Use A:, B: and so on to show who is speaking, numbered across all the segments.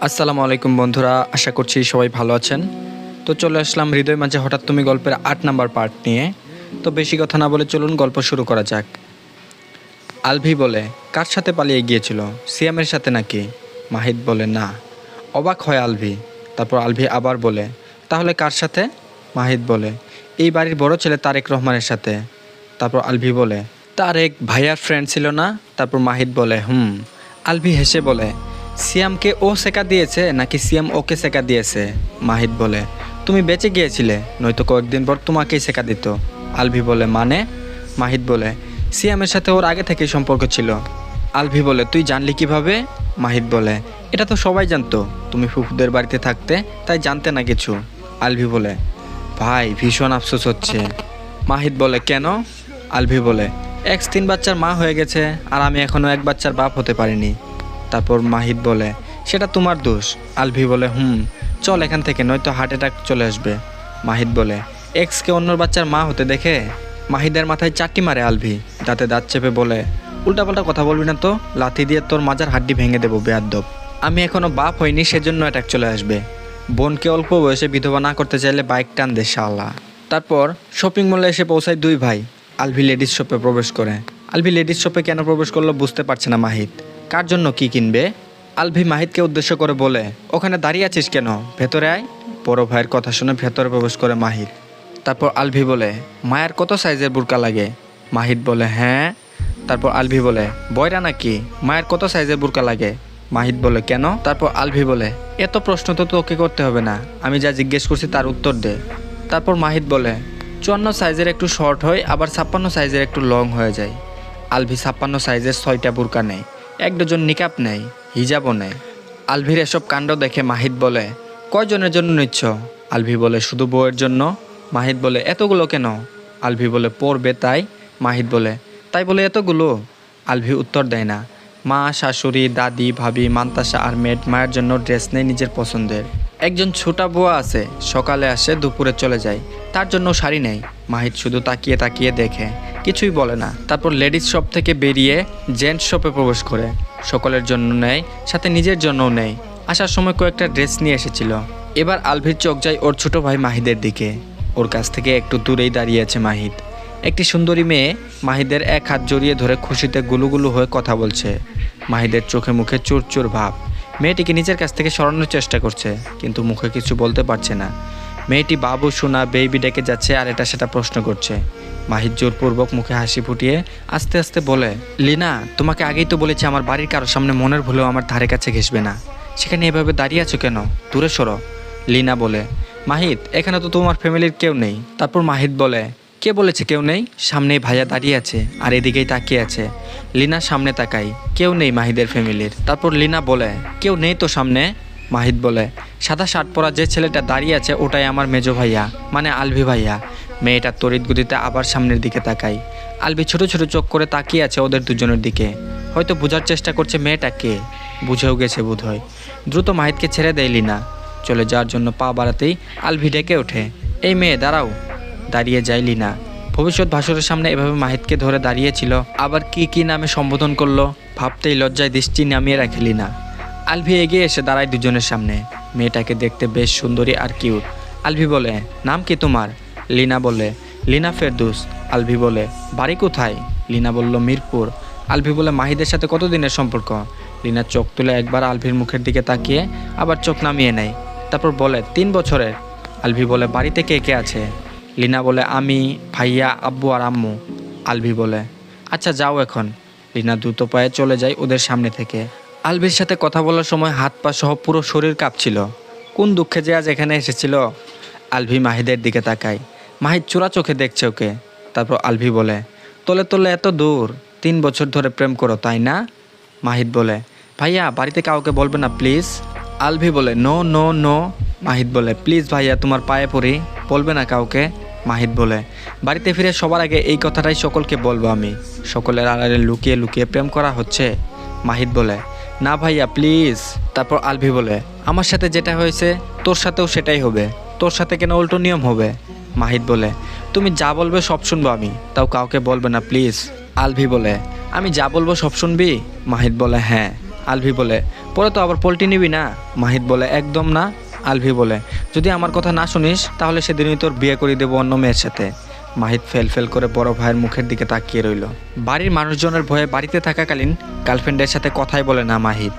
A: আসসালামু আলাইকুম বন্ধুরা, আশা করছি সবাই ভালো আছেন। তো চলে আসলাম হৃদয় মাঝে হঠাৎ তুমি গল্পের আট নাম্বার পার্ট নিয়ে। তো বেশি কথা না বলে চলুন গল্প শুরু করা যাক। আলভি বলে, কার সাথে পালিয়ে গিয়েছিল? সিয়ামের সাথে নাকি? মাহিদ বলে, না। অবাক হয় আলভি। তারপর আলভি আবার বলে, তাহলে কার সাথে? মাহিদ বলে, এই বাড়ির বড় ছেলে তারেক রহমানের সাথে। তারপর আলভি বলে, তারেক ভাইয়ার ফ্রেন্ড ছিল না? তারপর মাহিদ বলে, হুম। আলভি হেসে বলে সিয়ামকে ও সেকা দিয়েছে নাকি সিয়াম ওকে সেকা দিয়েছে? মাহিদ বলে, তুমি বেঁচে গিয়েছিলে, নয়তো কয়েকদিন পর তোমাকেই সেকা দিত। আলভি বলে মানে? মাহিদ বলে, সিয়ামের সাথে ওর আগে থেকেই সম্পর্ক ছিল। আলভি বলে, তুই জানলি কীভাবে? মাহিদ বলে, এটা তো সবাই জানতো, তুমি ফুফুদের বাড়িতে থাকতে, তাই জানতে না কিছু। আলভি বলে, ভাই, ভীষণ আফসোস হচ্ছে। মাহিদ বলে, কেন? আলভি বলে, এক্স তিন বাচ্চার মা হয়ে গেছে, আর আমি এখনও এক বাচ্চার বাপ হতে পারিনি। তারপর মাহিদ বলে, সেটা তোমার দোষ। আলভি বলে, হুম, চল এখান থেকে, নয়তো হার্ট অ্যাটাক চলে আসবে। মাহিদ বলে এক্সকে অন্য বাচ্চার মা হতে দেখে? মাহিদের মাথায় চারটি মারে আলভি, দাঁতে দাঁত চেপে বলে, উল্টাপাল্টা কথা বলবি না তো, লাথি দিয়ে তোর মাজার হাড্ডি ভেঙে দেবো বেয়াদ্দব আমি এখনও বাপ হইনি, সেজন্য অ্যাটাক চলে আসবে। বোনকে অল্প বয়সে বিধবা না করতে চাইলে বাইক টান দে শালা। তারপর শপিং মলে এসে পৌঁছায় দুই ভাই। আলভি লেডিস শপে প্রবেশ করে। আলভি লেডিস শপে কেন প্রবেশ করল বুঝতে পারছে না মাহিদ কার জন্য কি কিনবে? আলভি মাহিদকে উদ্দেশ্য করে বলে, ওখানে দাঁড়িয়ে আছিস কেন? ভেতরে আয়। বড় ভাইয়ের কথা শুনে ভেতরে প্রবেশ করে মাহিদ তারপর আলভি বলে, মায়ের কত সাইজের বুরকা লাগে? মাহিদ বলে হ্যাঁ। তারপর আলভি বলে, বয়রা নাকি? মায়ের কত সাইজের বুরকা লাগে? মাহিদ বলে, কেন? তারপর আলভি বলে, এত প্রশ্ন তো তোকে করতে হবে না। আমি যা জিজ্ঞেস করছি তার উত্তর দে। তারপর মাহিদ বলে, চুয়ান্ন সাইজের একটু শর্ট হয়, আবার ছাপ্পান্ন সাইজের একটু লং হয়ে যায়। আলভি ছাপ্পান্ন সাইজের ছয়টা বুরকা নেয়। এক ডজন নিকাপ নেয়, হিজাবও নেয়। আলভির এসব কাণ্ড দেখে মাহিদ বলে, কয়জনের জন্য নিচ্ছ? আলভি বলে, শুধু বউয়ের জন্য। মাহিদ বলে, এতগুলো কেন? আলভি বলে, পড়বে তাই। মাহিদ বলে, তাই বলে এতগুলো? আলভি উত্তর দেয় না, মা, শাশুড়ি, দাদি, ভাবি, মান্তাসা আর মেড মায়ের জন্য ড্রেস নেই নিজের পছন্দের। একজন ছোটা বুয়া আছে, সকালে আসে, দুপুরে চলে যায়। তার জন্য শাড়ি নেই। মাহিদ শুধু তাকিয়ে তাকিয়ে দেখে, কিছুই বলে না। তারপর লেডিস শপ থেকে বেরিয়ে জেন্টস শপে প্রবেশ করে। সকলের জন্য নেয়, সাথে নিজের জন্যও নেয়। আসার সময় কয়েকটা ড্রেস নিয়ে এসেছিল। এবার আলভির চোখ যায় ওর ছোট ভাই মাহিদের দিকে। ওর কাছ থেকে একটু দূরেই দাঁড়িয়ে আছে মাহিদ একটি সুন্দরী মেয়ে মাহিদের এক হাত জড়িয়ে ধরে খুশিতে গুলুগুলু হয়ে কথা বলছে। মাহিদের চোখে মুখে চুর চুর ভাব। মেয়েটিকে নিজের কাছ থেকে সরানোর চেষ্টা করছে, কিন্তু মুখে কিছু বলতে পারছে না। মেয়েটি বাবু, সোনা বেবি ডেকে যাচ্ছে আর এটা সেটা প্রশ্ন করছে। মাহিদ জোরপূর্বক মুখে হাসি ফুটিয়ে আস্তে আস্তে বলে, লিনা, তোমাকে আগেই তো বলেছি আমার বাড়ির কারোর সামনে মনের ভুলেও আমার ধারে কাছে ঘেসবে না। সেখানে এভাবে দাঁড়িয়ে আছো কেন? দূরে সরো। লিনা বলে মাহিদ এখানে তো তোমার ফ্যামিলির কেউ নেই। তারপর মাহিদ বলে, কে বলেছে কেউ নেই? সামনেই ভাইয়া দাঁড়িয়ে আছে আর এদিকেই তাকিয়ে আছে। লিনা সামনে তাকাই, কেউ নেই মাহিদের ফ্যামিলির। তারপর লিনা বলে, কেউ নেই তো সামনে? মাহিদ বলে সাদা শার্ট পরা যে ছেলেটা দাঁড়িয়ে আছে, ওটাই আমার মেজো ভাইয়া মানে আলভি ভাইয়া। মেয়েটা তড়িৎ গতিতে আবার সামনের দিকে তাকাই আলভি ছোট ছোট চোখ করে তাকিয়ে আছে ওদের দুজনের দিকে। হয়তো বোঝার চেষ্টা করছে মেয়েটা কে, বুঝেও গেছে বোধ হয় দ্রুত মাহিতকে ছেড়ে দেয় লিনা। চলে যাওয়ার জন্য পা বাড়াতেই আলভি ডেকে ওঠে। এই মেয়ে, দাঁড়াও। দাঁড়িয়ে যায় লিনা। ভবিষ্যৎ ভাসুরের সামনে এভাবে মাহিতকে ধরে দাঁড়িয়েছিল, আবার কি কি নামে সম্বোধন করল, ভাবতেই লজ্জায় দৃষ্টি নামিয়ে রাখে লিনা। আলভি এগিয়ে এসে দাঁড়ায় দুজনের সামনে। মেয়েটাকে দেখতে বেশ সুন্দরী আর কিউট। আলভি বলে, নাম কি তোমার? লিনা বলে, লিনা ফেরদুস। আলভি বলে, বাড়ি কোথায়? লিনা বলল, মিরপুর। আলভি বলে, মাহিদের সাথে কতদিনের সম্পর্ক? লিনা চোখ তুলে একবার আলভির মুখের দিকে তাকিয়ে আবার চোখ নামিয়ে নেয়। তারপর বলে, তিন বছরের? আলভি বলে, বাড়িতে কে কে আছে? লিনা বলে, আমি, ভাইয়া, আব্বু আর আম্মু। আলভি বলে আচ্ছা যাও এখন। লিনা দ্রুত পায়ে চলে যায় ওদের সামনে থেকে। আলভির সাথে কথা বলার সময় হাত পা সহ পুরো শরীর কাঁপছিল। কোন দুঃখে যে আজ এখানে এসেছিল? আলভি মাহিদের দিকে তাকায়। মাহিদ চোরা চোখে দেখছে ওকে। তারপর আলভি বলে, তলে তলে এত দূর, তিন বছর ধরে প্রেম করো, তাই না? মাহিদ বলে, ভাইয়া, বাড়িতে কাউকে বলবে না, প্লিজ? আলভি বলে, নো নো নো। মাহিদ বলে, প্লিজ ভাইয়া, তোমার পায়ে পড়ি, বলবে না কাউকে? মাহিদ বলে, বাড়িতে ফিরে সবার আগে এই কথাটাই সকলকে বলব আমি। সকলের আড়ালে লুকিয়ে লুকিয়ে প্রেম করা হচ্ছে? মাহিদ বলে না ভাইয়া, প্লিজ। তারপর আলভি বলে, আমার সাথে যেটা হয়েছে, তোর সাথেও সেটাই হবে। তোর সাথে কেন উল্টো নিয়ম হবে? মাহিদ বলে, তুমি যা বলবে সব শুনব আমি, তাও কাউকে বলবে না, প্লিজ। আলভি বলে, আমি যা বলব সব শুনবি? মাহিদ বলে হ্যাঁ। আলভি বলে, পরে তো আবার পোল্ট্রি নিবি না? মাহিদ বলে, একদম না। আলভি বলে, যদি আমার কথা না শুনিস, তাহলে সেদিনই তোর বিয়ে করে দেবো অন্য মেয়ের সাথে। মাহিদ ফেল ফেল করে বড় ভাইয়ের মুখের দিকে তাকিয়ে রইল। বাড়ির মানুষজনের ভয়ে বাড়িতে থাকাকালীন গার্লফ্রেন্ডের সাথে কথাই বলে না মাহিদ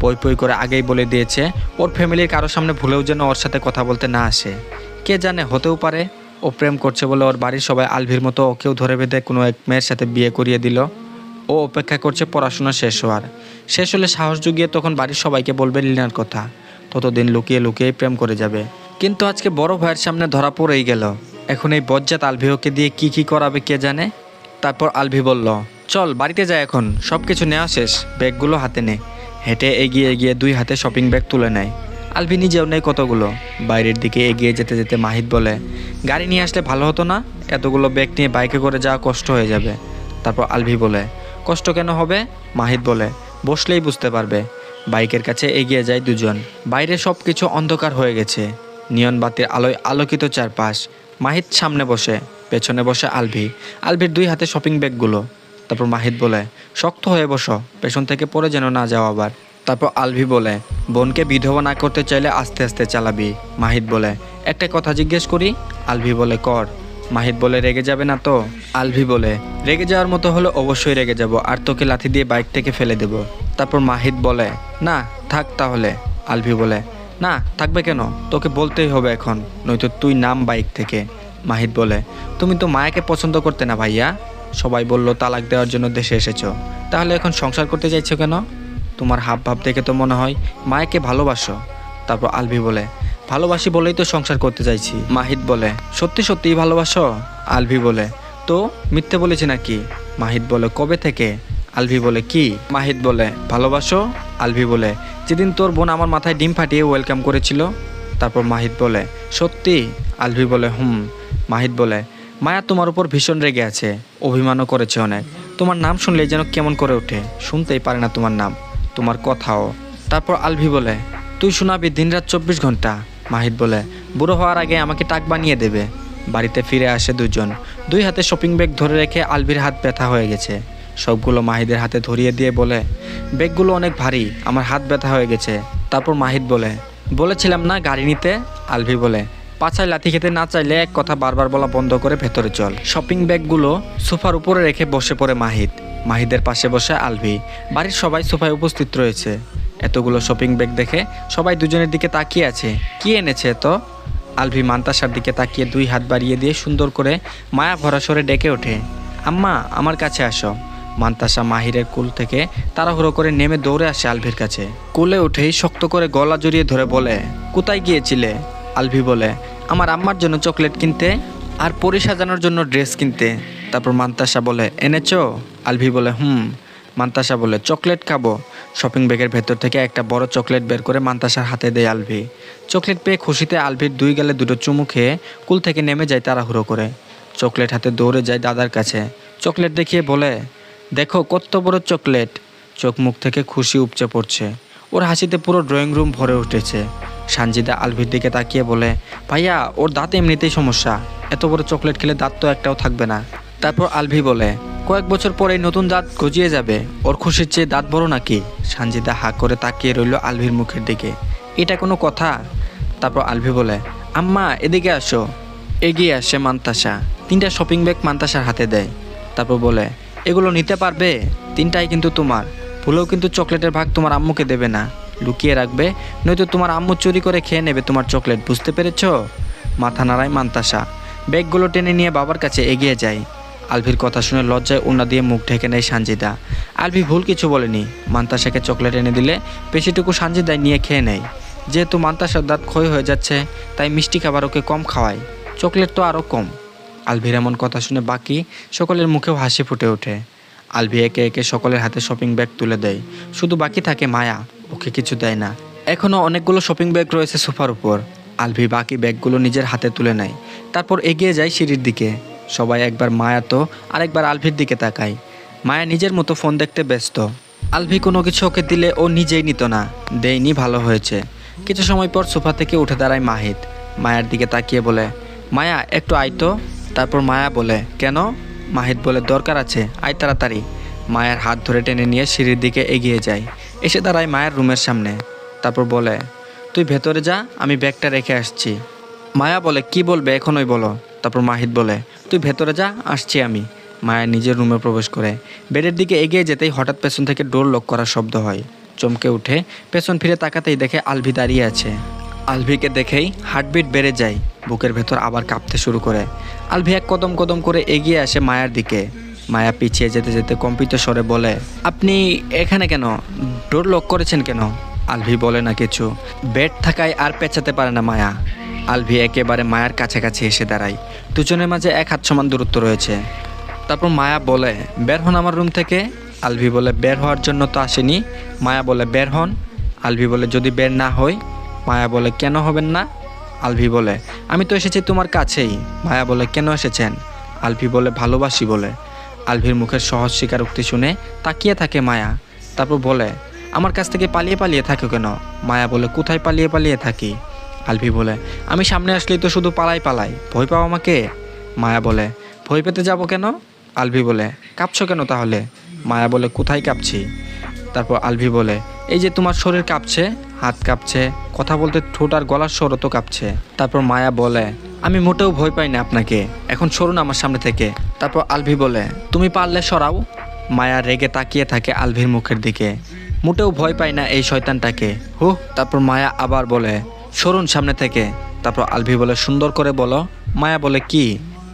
A: পই পই করে আগেই বলে দিয়েছে, ওর ফ্যামিলির কারোর সামনে ভুলেও যেন ওর সাথে কথা বলতে না আসে। কে জানে, হতেও পারে। ও প্রেম করছে বলে ওর বাড়ির সবাই আলভির মতো ওকেও ধরে বেঁধে কোনো এক মেয়ের সাথে বিয়ে করিয়ে দিল। ও অপেক্ষা করছে পড়াশোনা শেষ হওয়ার। শেষ হলে সাহস জুগিয়ে তখন বাড়ির সবাইকে বলবে লিনার কথা। ততদিন লুকিয়ে লুকিয়ে প্রেম করে যাবে। কিন্তু আজকে বড় ভাইয়ের সামনে ধরা পড়েই গেল। এখন এই বজ্জাত আলভিওকে দিয়ে কি কি করাবে কে জানে? তারপর আলভি বলল, চল, বাড়িতে যায় এখন সব কিছু নেওয়া শেষ, ব্যাগগুলো হাতে নে। হেঁটে এগিয়ে এগিয়ে দুই হাতে শপিং ব্যাগ তুলে নেয়। আলভি নিজেও নেই কতগুলো। বাইরের দিকে এগিয়ে যেতে যেতে মাহিদ বলে, গাড়ি নিয়ে আসলে ভালো হতো না? এতগুলো ব্যাগ নিয়ে বাইকে করে যাওয়া কষ্ট হয়ে যাবে। তারপর আলভি বলে, কষ্ট কেন হবে? মাহিদ বলে, বসলেই বুঝতে পারবে। বাইকের কাছে এগিয়ে যায় দুজন। বাইরে সব কিছু অন্ধকার হয়ে গেছে। নিয়ন বাতির আলোয় আলোকিত চারপাশ। মাহিদ সামনে বসে, পেছনে বসে আলভি। আলভির দুই হাতে শপিং ব্যাগগুলো তারপর মাহিত বলে, শক্ত হয়ে বসো, পেছন থেকে পড়ে যেন না যাও আবার। তারপর আলভি বলে, বোনকে বিধবা না করতে চাইলে আস্তে আস্তে চালাবি। মাহিত বলে, একটা কথা জিজ্ঞেস করি? আলভি বলে, কর। মাহিত বলে, রেগে যাবে না তো? আলভি বলে, রেগে যাওয়ার মতো হলে অবশ্যই রেগে যাব, আর তোকে লাথি দিয়ে বাইক থেকে ফেলে দেব। তারপর মাহিত বলে, না, থাক তাহলে। আলভি বলে না, থাকবে কেন? তোকে বলতেই হবে এখন। নয়তো তুই নাম বাইক থেকে। মাহিদ বলে, তুমি তো মায়াকে পছন্দ করতে না ভাইয়া। সবাই বলল, তালাক দেওয়ার জন্য দেশে এসেছ। তাহলে এখন সংসার করতে চাইছো কেন? তোমার হাব ভাব দেখে তো মনে হয়, মায়াকে ভালোবাসো। তারপর আলভি বলে, ভালোবাসি বলেই তো সংসার করতে চাইছি। মাহিদ বলে, সত্যি সত্যিই ভালোবাসো? আলভি বলে, তো মিথ্যে বলেছি নাকি? মাহিদ বলে, কবে থেকে? আলভি বলে, কি? মাহিদ বলে, ভালোবাসো? আলভি বলে যেদিন তোর বোন আমার মাথায় ডিম ফাটিয়ে ওয়েলকাম করেছিল, তারপর মাহিদ বলে, সত্যি? আলভি বলে, হুম। মাহিদ বলে, মায়া তোমার উপর ভীষণ রেগে আছে, অভিমানও করেছে অনেক। তোমার নাম শুনলেই যেন কেমন করে ওঠে, শুনতেই পারে না তোমার নাম, তোমার কথাও। তারপর আলভি বলে, তুই শোনাবি, দিনরাত চব্বিশ ঘণ্টা? মাহিদ বলে, বুড়ো হওয়ার আগে আমাকে টাক বানিয়ে দেবে। বাড়িতে ফিরে আসে দুজন। দুই হাতে শপিং ব্যাগ ধরে রেখে আলভির হাত ব্যথা হয়ে গেছে। সবগুলো মাহিদের হাতে ধরিয়ে দিয়ে বলে ব্যাগগুলো অনেক ভারী, আমার হাত ব্যথা হয়ে গেছে। তারপর মাহিদ বলে, বলেছিলাম না গাড়ি নিতে? আলভি বলে, পাছায় লাথি খেতে না চাইলে এক কথা বারবার বলা বন্ধ করে ভেতরে চল। শপিং ব্যাগগুলো সোফার উপরে রেখে বসে পড়ে মাহিদ। মাহিদের পাশে বসে আলভি। বাড়ির সবাই সোফায় উপস্থিত রয়েছে। এতগুলো শপিং ব্যাগ দেখে সবাই দুজনের দিকে তাকিয়ে আছে। কি এনেছে তো আলভি মান্তাসার দিকে তাকিয়ে দুই হাত বাড়িয়ে দিয়ে সুন্দর করে মায়া ভরা সরে ডেকে ওঠে। আম্মা, আমার কাছে আসো। মান্তাসা মাহিরের কুল থেকে তাড়াহুড়ো করে নেমে দৌড়ে আসে আলভির কাছে। কুলে উঠেই শক্ত করে গলা জড়িয়ে ধরে বলে, কোথায় গিয়েছিলে? আলভি বলে, আমার আম্মার জন্য চকলেট কিনতে আর পরি সাজানোর জন্য ড্রেস কিনতে। তারপর মান্তাসা বলে, এনেছো? আলভি বলে, হুম। মান্তাসা বলে, চকলেট খাব। শপিং ব্যাগের ভেতর থেকে একটা বড় চকলেট বের করে মান্তাসার হাতে দেয় আলভি। চকলেট পেয়ে খুশিতে আলভির দুই গালে দুটো চুমু খেয়ে কুল থেকে নেমে যায় তাড়াহুড়ো করে। চকলেট হাতে দৌড়ে যায় দাদার কাছে। চকলেট দেখিয়ে বলে দেখো কত বড় চকলেট। চোখ মুখ থেকে খুশি উপচে পড়ছে। ওর হাসিতে পুরো ড্রয়িং রুম ভরে উঠেছে। সানজিদা আলভির দিকে তাকিয়ে বলে, ভাইয়া, ওর দাঁত এমনিতেই সমস্যা। এত বড় চকলেট খেলে দাঁত তো একটাও থাকবে না। তারপর আলভি বলে, কয়েক বছর পরে নতুন দাঁত গজিয়ে যাবে। ওর খুশির চেয়ে দাঁত বড় নাকি? সানজিদা হাঁ করে তাকিয়ে রইল আলভির মুখের দিকে। এটা কোনো কথা? তারপর আলভি বলে, আম্মা, এদিকে আসো। এগিয়ে আসে মান্তাসা। তিনটা শপিং ব্যাগ মান্তাসার হাতে দেয়। তারপর বলে এগুলো নিতে পারবে? তিনটাই কিন্তু তোমার। ভুলেও কিন্তু চকলেটের ভাগ তোমার আম্মুকে দেবে না। লুকিয়ে রাখবে, নয়তো তোমার আম্মু চুরি করে খেয়ে নেবে তোমার চকলেট, বুঝতে পেরেছ? মাথা নাড়ায় মান্তাসা। ব্যাগগুলো টেনে নিয়ে বাবার কাছে এগিয়ে যায়। আলভির কথা শুনে লজ্জায় উন্না দিয়ে মুখ ঢেকে নেয় সানজিদা। আলভি ভুল কিছু বলেনি। মান্তাসাকে চকলেট এনে দিলে পেশিটুকু সানজিদায় নিয়ে খেয়ে নেয়। যেহেতু মান্তাসার দাঁত ক্ষয় হয়ে যাচ্ছে, তাই মিষ্টি খাবার ওকে কম খাওয়ায়। চকলেট তো আরও কম। আলভির এমন কথা শুনে বাকি সকলের মুখেও হাসি ফুটে ওঠে। আলভি একে একে সকলের হাতে শপিং ব্যাগ তুলে দেয়। শুধু বাকি থাকে মায়া, ওকে কিছু দেয় না। এখনও অনেকগুলো শপিং ব্যাগ রয়েছে সোফার উপর। আলভি বাকি ব্যাগগুলো নিজের হাতে তুলে নেয়। তারপর এগিয়ে যায় সিঁড়ির দিকে। সবাই একবার মায়া তো আরেকবার আলভির দিকে তাকায়। মায়া নিজের মতো ফোন দেখতে ব্যস্ত। আলভি কোনো কিছু ওকে দিলে ও নিজেই নিত না। দেয়নি, ভালো হয়েছে। কিছু সময় পর সোফা থেকে উঠে দাঁড়ায় মাহিদ মায়ার দিকে তাকিয়ে বলে, মায়া, একটু আয় তো। তারপর মায়া বলে, কেন? মাহিদ বলে, দরকার আছে, আয় তাড়াতাড়ি। মায়ের হাত ধরে টেনে নিয়ে সিঁড়ির দিকে এগিয়ে যায়। এসে দাঁড়ায় মায়ের রুমের সামনে। তারপর বলে, তুই ভেতরে যা, আমি ব্যাগটা রেখে আসছি। মায়া বলে, কি বলবে, এখনই বলো। তারপর মাহিদ বলে, তুই ভেতরে যা, আসছি আমি। মায়া নিজের রুমে প্রবেশ করে। বেডের দিকে এগিয়ে যেতেই হঠাৎ পেছন থেকে ডোর লক করার শব্দ হয়। চমকে উঠে পেছন ফিরে তাকাতেই দেখে আলভি দাঁড়িয়ে আছে। আলভিকে দেখেই হার্টবিট বেড়ে যায়। বুকের ভেতর আবার কাঁপতে শুরু করে। আলভি এক কদম কদম করে এগিয়ে আসে মায়ার দিকে। মায়া পিছিয়ে যেতে যেতে কম্পিত স্বরে বলে, আপনি এখানে কেন? ডোর লক করেছেন কেন? আলভি বলে না কিছু। বেড থাকায় আর পেঁচাতে পারে না মায়া। আলভি একেবারে মায়ার কাছাকাছি এসে দাঁড়ায়। দুজনের মাঝে এক হাত সমান দূরত্ব রয়েছে। তারপর মায়া বলে, বের হন আমার রুম থেকে? আলভি বলে, বের হওয়ার জন্য তো আসেনি। মায়া বলে, বের হন। আলভি বলে, যদি বের না হই? মায়া বলে, কেন হবেন না? আলভি বলে, আমি তো এসেছি তোমার কাছেই। মায়া বলে, কেন এসেছেন? আলভি বলে, ভালোবাসি বলে। আলভির মুখের সহজ স্বীকারোক্তি শুনে তাকিয়ে থাকে মায়া। তারপর বলে, আমার কাছ থেকে পালিয়ে পালিয়ে থাকো কেন? মায়া বলে, কোথায় পালিয়ে পালিয়ে থাকি? আলভি বলে, আমি সামনে আসলেই তো শুধু পালাই পালাই। ভয় পাও আমাকে? মায়া বলে, ভয় পেতে যাব কেন? আলভি বলে, কাঁপছো কেন তাহলে? মায়া বলে, কোথায় কাঁপছি? তারপর আলভি বলে, এই যে তোমার শরীর কাঁপছে, হাত কাঁপছে, কথা বলতে ঠোঁট আর গলার স্বরও তো কাঁপছে। তারপর মায়া বলে, আমি মোটেও ভয় পাই না আপনাকে, এখন সরুন আমার সামনে থেকে। তারপর আলভি বলে, তুমি পারলে সরাও। মায়া রেগে তাকিয়ে থাকে আলভির মুখের দিকে, মোটেও ভয় পাই না এই শয়তানটাকে। হু, তারপর মায়া আবার বলে, সরুন সামনে থেকে। তারপর আলভি বলে, সুন্দর করে বলো। মায়া বলে, কি?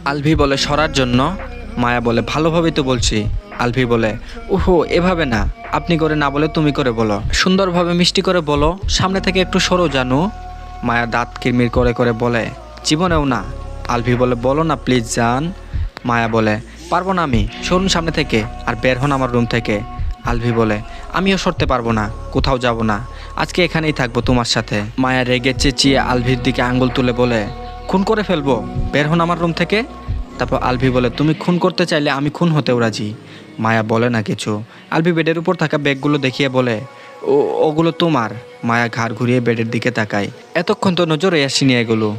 A: আলভি বলে, সরার জন্য। মায়া বলে, ভালোভাবেই তো বলছি। আলভি বলে, উহো, এভাবে না। আপনি করে না বলে তুমি করে বলো। সুন্দরভাবে মিষ্টি করে বলো, সামনে থেকে একটু সরো জানো। মায়া দাঁত কিরমির করে করে বলে, জীবনেও না। আলভি বলে, বলো না প্লিজ জান। মায়া বলে, পারব না আমি। সরুন সামনে থেকে আর বের হন আমার রুম থেকে। আলভি বলে, আমিও সরতে পারব না, কোথাও যাব না। আজকে এখানেই থাকব তোমার সাথে। মায়া রেগে চেঁচিয়ে আলভির দিকে আঙ্গুল তুলে বলে, খুন করে ফেলব? বের হন আমার রুম থেকে? তারপর আলভি বলে, তুমি খুন করতে চাইলে আমি খুন হতেও রাজি। মায়া বলে না কিছু। আলভি বেডের উপর থাকা ব্যাগগুলো দেখিয়ে বলে, ও, ওগুলো তোমার। মায়া ঘাড় ঘুরিয়ে বেডের দিকে তাকায়। এতক্ষণ তো নজরে আসিনি এগুলো।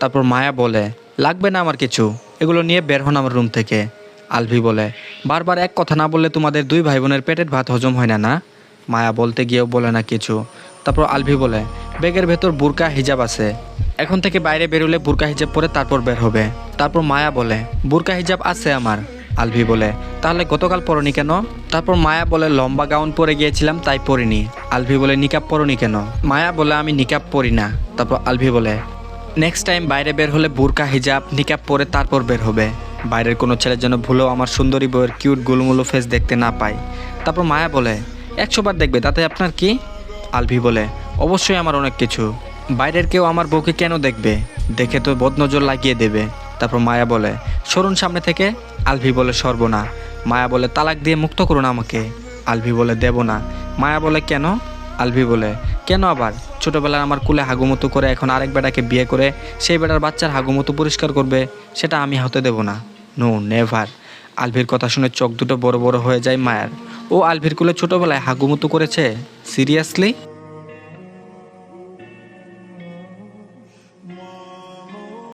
A: তারপর মায়া বলে, লাগবে না আমার কিছু। এগুলো নিয়ে বের হন আমার রুম থেকে। আলভি বলে, বারবার এক কথা না বললে তোমাদের দুই ভাই বোনের পেটের ভাত হজম হয় না না? মায়া বলতে গিয়েও বলে না কিছু। তারপর আলভি বলে, ব্যাগের ভেতর বুরকা হিজাব আছে। এখন থেকে বাইরে বেরোলে বুরকা হিজাব পরে তারপর বের হবে। তারপর মায়া বলে, বুরকা হিজাব আছে আমার। আলভি বলে। তাহলে গতকাল পরনি কেন? তারপর মায়া বলে, লম্বা গাউন পরে গিয়েছিলাম, তাই পরিনি আলভি বলে নিকাপ পরনি কেন? মায়া বলে, আমি নিকাপ পরি না। তারপর আলভি বলে নেক্সট টাইম বাইরে বের হলে বুরকা, হিজাব নিকাপ পরে তারপর বের হবে। বাইরের কোনো ছেলের জন্য ভুলেও আমার সুন্দরী বউয়ের কিউট গুলমুলো ফেস দেখতে না পায় তারপর মায়া বলে, একশো বার দেখবে, তাতে আপনার কি? আলভি বলে, অবশ্যই আমার অনেক কিছু। বাইরের কেউ আমার বউকে কেন দেখবে? দেখে তো বদনজর লাগিয়ে দেবে। তারপর মায়া বলে, সরুন সামনে থেকে। আলভি বলে সরব না। মায়া বলে তালাক দিয়ে মুক্ত করুন আমাকে। আলভি বলে দেব না। মায়া বলে কেন? আলভি বলে, কেন আবার? ছোটবেলায় আমার কুলে হাগুমতো করে এখন আরেক বেটাকে বিয়ে করে সেই বেটার বাচ্চার হাগুমতো পরিষ্কার করবে, সেটা আমি হতে দেব না। No, never. আলভির কথা শুনে চোখ দুটো বড় বড় হয়ে যায় মায়ার। ও আলভির কুলে ছোটবেলায় হাগুমতো করেছে? সিরিয়াসলি?